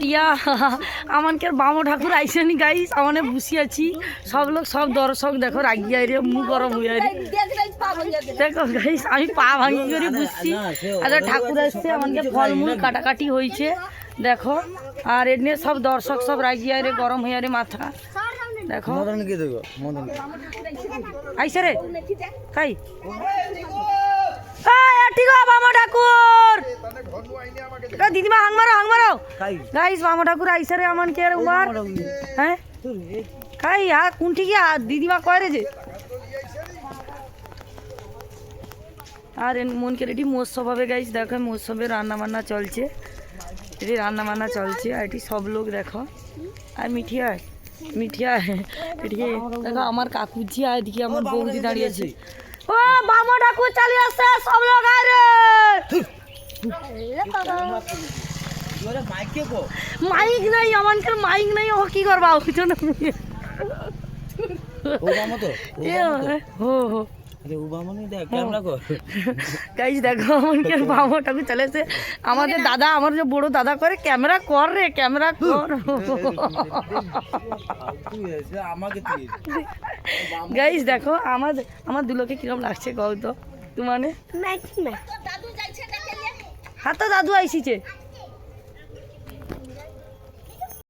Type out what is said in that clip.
টিয়া। আমানকে বামো ঠাকুর আইসেনি গাইস আমানে বসি আছি। সব লোক সব দর্শক দেখো রাগিয়া রে মু গরম হইয়া রে। দেখো গাইস আমি পা ভাঙি করে বুঝছি আচ্ছা ঠাকুর আসছে আমাকে ফলমূল কাটাকাটি হয়েছে। দেখো আর এমনি সব দর্শক সব রাগিয়া রে গরম হইয়া রে মাথা। দেখো। মদন কি দেবো মদন আইসে রে। কাই এই, ঠিক আছে বামা ঠাকুর এ, দিদিমা হাং মারো হাং মারো। গাইস বামা ঠাকুর আইসে রে আমান কে রে উমার? হ্যাঁ? কাই হা কোন ঠিকই আ, দিদিমা কয় রে যে? আর এন- মনকে রেডি মহোৎসব হবে গাইস। দেখো মহোৎসবে রান্না বান্না চলছে। এটি রান্না বান্না চলছে আর এটি সব লোক দেখো। আর মিঠিয়া মিঠিয়া এদিকে দেখো আমার কাকুজি আর এদিকে আমার বৌদি দাঁড়িয়েছে ও বামা ঠাকুর চালিয়ে আসছে। আরে মাইকে নাই আমানকার মাইক নাই ও কি করবা? ওই জন্য আমাদের দাদা আমার যে বড় দাদা করে ক্যামেরা কর রে ক্যামেরা কর। গাইজ দেখো আমার আমার দুলোকে কিরম লাগছে কও তো? তোমানে হ্যাঁ তো দাদু আইসিছে।